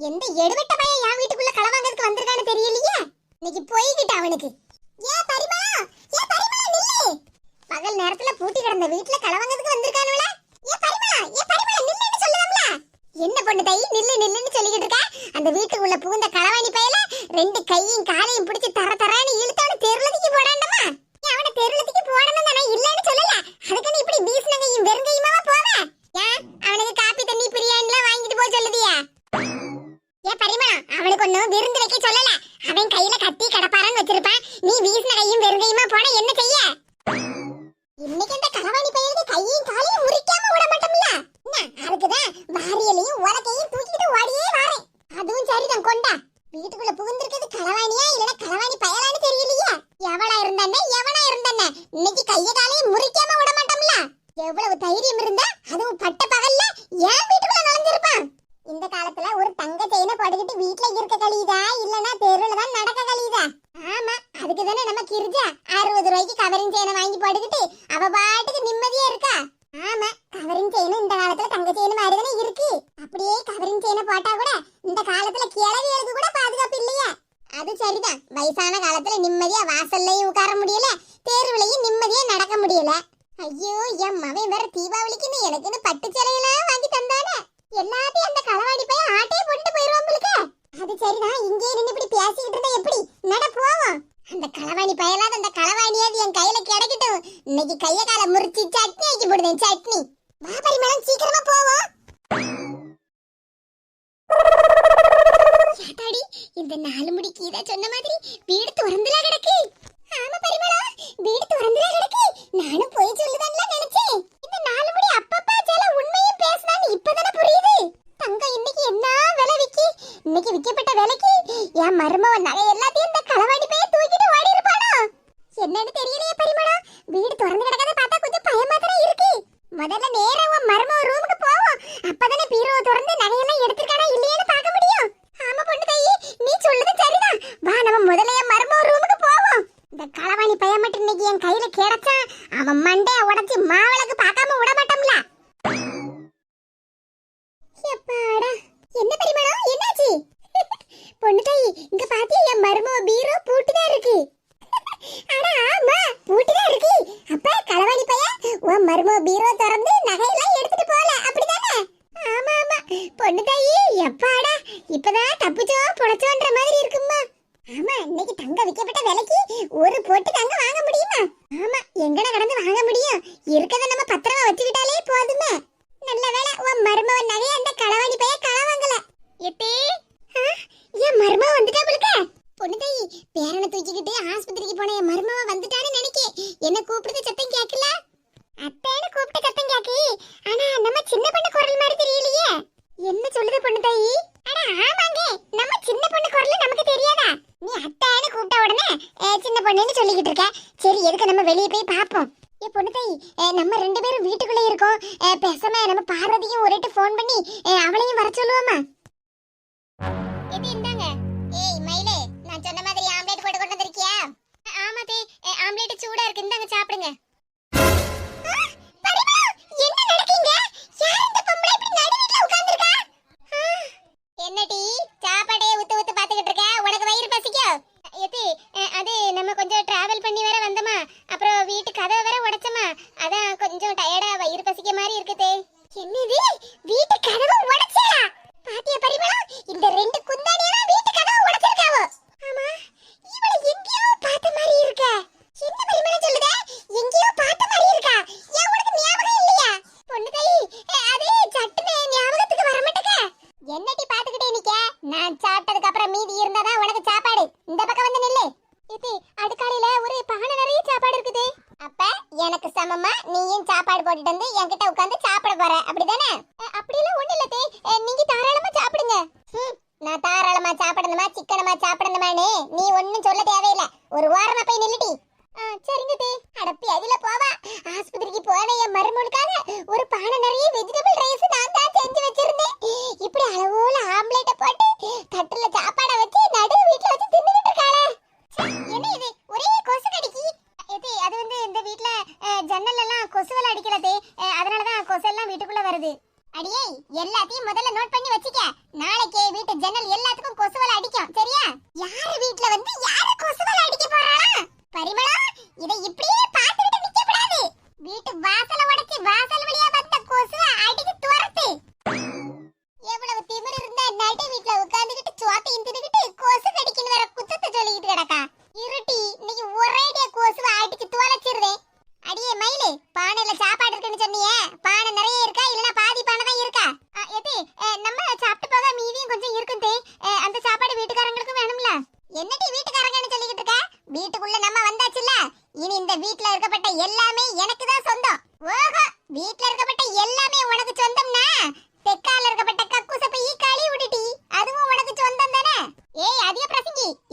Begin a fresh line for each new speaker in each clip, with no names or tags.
எந்த எடுவட்ட பையன் என் வீட்டுக்குள்ள களவாங்கிறதுக்கு வந்திருக்கான்னு தெரியலையே? இன்னைக்கு போய்கிட்ட அவனுக்கு. ஏன் பரிமா ஏன் பரிமா நில்லு. பகல் நேரத்துல பூட்டி கிடந்த வீட்டுல களவாங்கிறதுக்கு வந்திருக்கானுல ஏன் பரிமா ஏன் பரிமா நில்லுன்னு சொல்லுவாங்களா என்ன பொண்ணு தை நில்லு நில்லுன்னு சொல்லிக்கிட்டு இருக்க? அந்த வீட்டுக்குள்ள பூந்த களவாணி பையல ரெண்டு கையும் காலையும் பிடிச்சி தர தரான்னு இழுத்தவன தெருளதுக்கு போடாண்டமா அவனை தெருளதுக்கு போடணும் தானே இல்லைன்னு சொல்லல. நீ இப்படி பீஸ்னங்கையும் வெறுங்கையுமாவா போவேன் ஏன் அவனுக்கு காப்பி தண்ணி பிரியாணிலாம் வாங்கிட்டு போய் சொல்லுதியா. ஏ பரிமா அவனுக்கு ஒன்னும் விருந்து வைக்க சொல்லல. அவன் கையில கத்தி கடப்பாரன்னு வச்சிருப்பான். நீ வீசின கையும் வெறுங்கையுமா போட என்ன செய்ய? ரூபாய்க்கு கவரிங் செயினை வாங்கி போட்டுக்கிட்டு அவ பாட்டுக்கு நிம்ம இந்த களவாணி பயலாத அந்த களவாணியாவது என் கையில கிடைக்கட்டும். இன்னைக்கு கைய கால முறிச்சு சட்னி ஆக்கி போடுதேன் சட்னி. வா பரிமளம் சீக்கிரமா போவோம் இந்த நாலு முடி கீதா சொன்ன மாதிரி வீடு திறந்துல கிடக்கு. ஆமா பரிமளா வீடு திறந்துல கிடக்கு. நானும் போய் சொல்லுதான்ல நினைச்சேன். இந்த நாலு முடி அப்பப்பா சில உண்மையும் பேசினான்னு இப்பதானே புரியுது. தங்கம் இன்னைக்கு என்ன விலை விக்கி? இன்னைக்கு விக்கப்பட்ட விலைக்கு என் மருமவ நகை எல்லாத்தையும் இந்த களவாடி போய் தூக்கிட்டு ஓடி இருப்பானா என்னன்னு தெரியலையே பரிமளா. வீடு திறந்து கிடக்கத பார்த்தா கொஞ்சம் பயமா இருக்கு. முதல்ல உன் மருமோ பீரோ திறந்து நகையெல்லாம் எடுத்துட்டு போல அப்படிதானே? ஆமா ஆமா. பொண்ணு தாயி எப்பாடா? இப்பதான் தப்புச்சோ பொழைச்சோன்ற மாதிரி இருக்குமா? ஆமா இன்னைக்கு தங்க விற்கப்பட்ட விலைக்கு ஒரு போட்டு தங்க வாங்க வெளியே போய் பார்ப்போம் ஏ பொண்ணுத்தாய் நம்ம ரெண்டு பேரும் வீட்டுக்குள்ளே இருக்கோம். பேசாம நம்ம பார்வதியும் ஒரேட்டு ஃபோன் பண்ணி அவளையும் வர சொல்லுவோமா?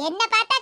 என்ன பார்த்தா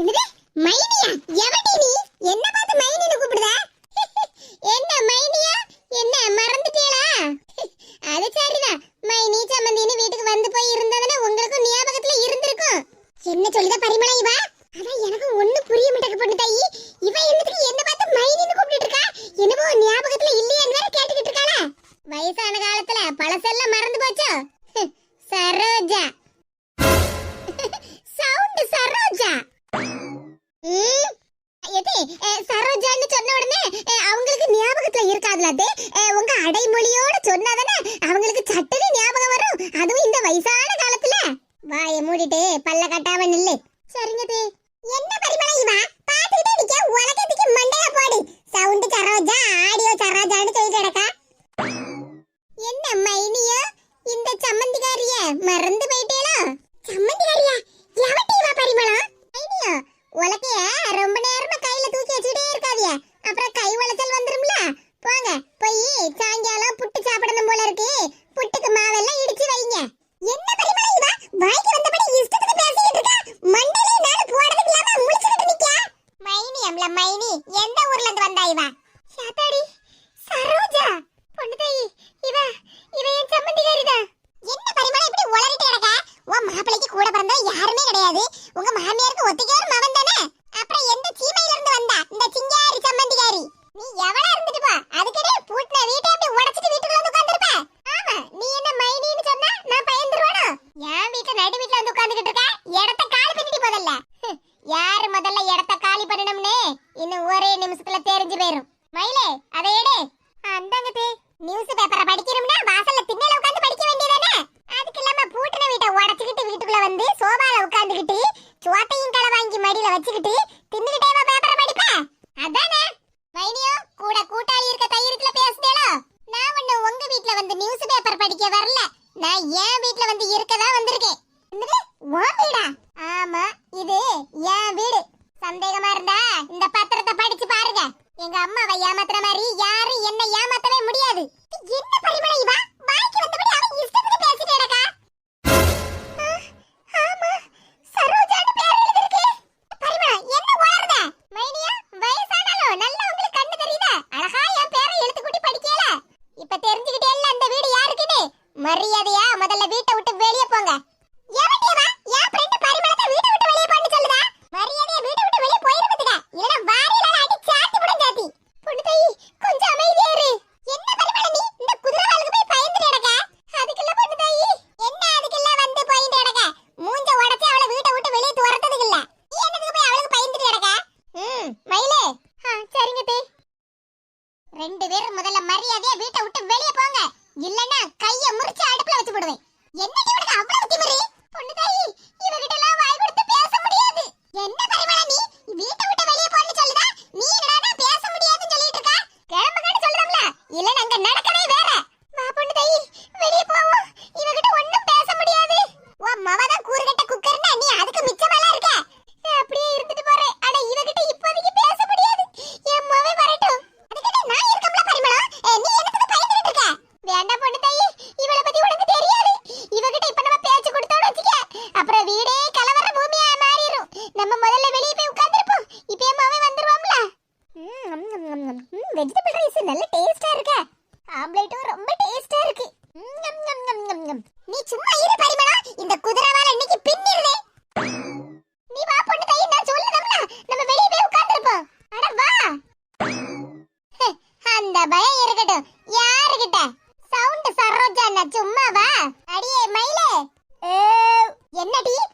என்னது சரோஜான்னு சொன்ன உடனே அவங்களுக்கு ஞாபகத்துல இருக்காதுலாதே உங்க அடைமொழியோட சொன்னாதானே அவங்களுக்கு சட்டுன்னு ஞாபகம் வரும். அதுவும் இந்த வயசான காலத்துல. வாய மூடிட்டு பல்ல கட்ட வரல. நான் ஏன் வீட்ல வந்து இருக்கதா வந்திருக்கேன். மரியாதையா? முதல்ல வீட்டை விட்டு வெளியே போங்க. என்ன என்னடி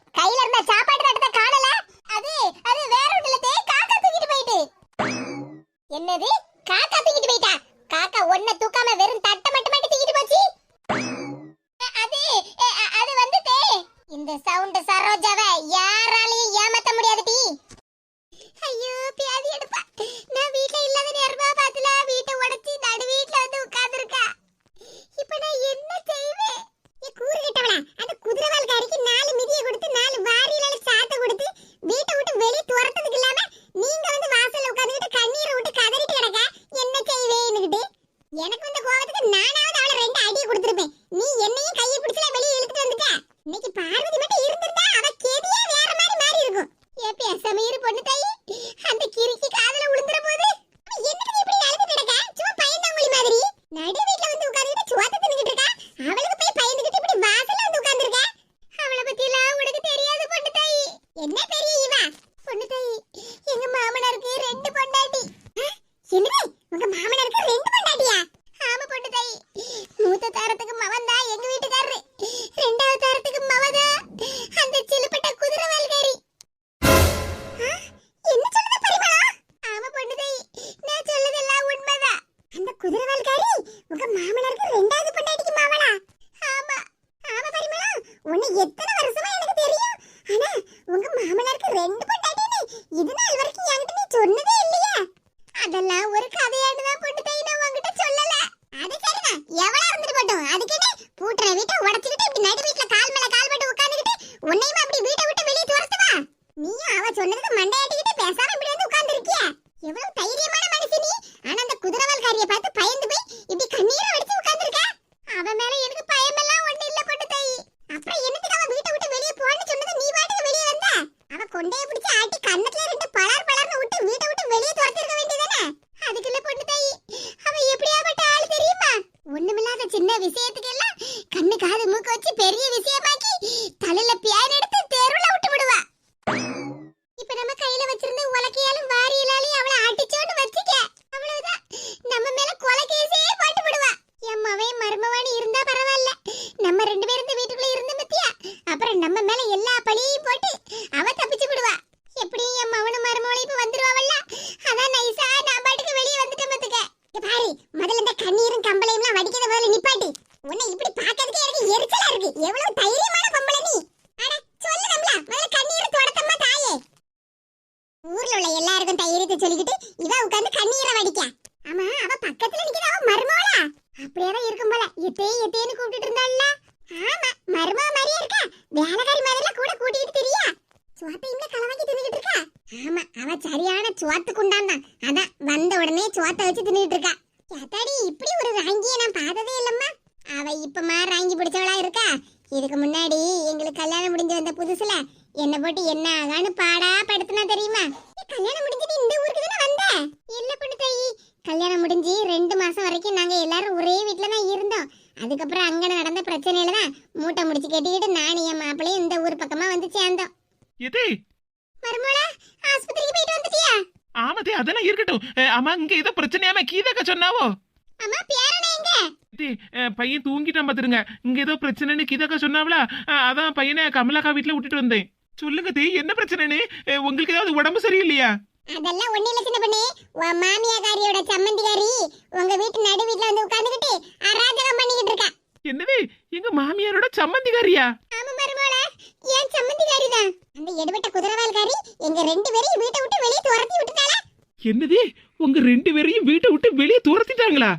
சொன்னதே பாரு முதல்ல இந்த கண்ணீரும் கம்பளையும் எல்லாம் வடிக்கிறத முதல்ல நிப்பாட்டி. உன்னை இப்படி பாக்கிறதுக்கே எனக்கு எரிச்சலா இருக்கு. எவ்வளவு பார்த்ததே இல்லம்மா. அவ
இப்ப பையன் தூங்கிட்டான் பாத்துருங்க. இங்க ஏதோ பிரச்சனைன்னு கீதாக்கா சொன்னாவளா? அஹ், அதான் பையனை கமலாக்கா வீட்டுல விட்டுட்டு வந்தேன். சொல்லுங்க தே என்ன பிரச்சனைன்னு? உங்களுக்கு ஏதாவது உடம்பு சரியில்லையா?
அதெல்லாம் ஒண்ணு இல்ல சின்ன பண்ணி. உன் மாமியாக்காரியோட சம்மந்திகாரி உங்க வீட்டு நடு வீட்டுல வந்து உட்கார்ந்துகிட்டு அராஜகம் பண்ணிக்கிட்டு இருக்கா.
என்னது? எங்க மாமியாரோட சம்மந்திகாரியா
ஆமா மருமோளா ஏன் சம்மந்திகாரி தான் அந்த எடுபட்ட குதிரவால்காரி எங்க ரெண்டு பேரையும் வீட்டை விட்டு வெளியே துரத்தி விட்டுட்டாளா?
என்னது? உங்க ரெண்டு பேரையும் வீட்டை விட்டு வெளியே துரத்திட்டாங்களா?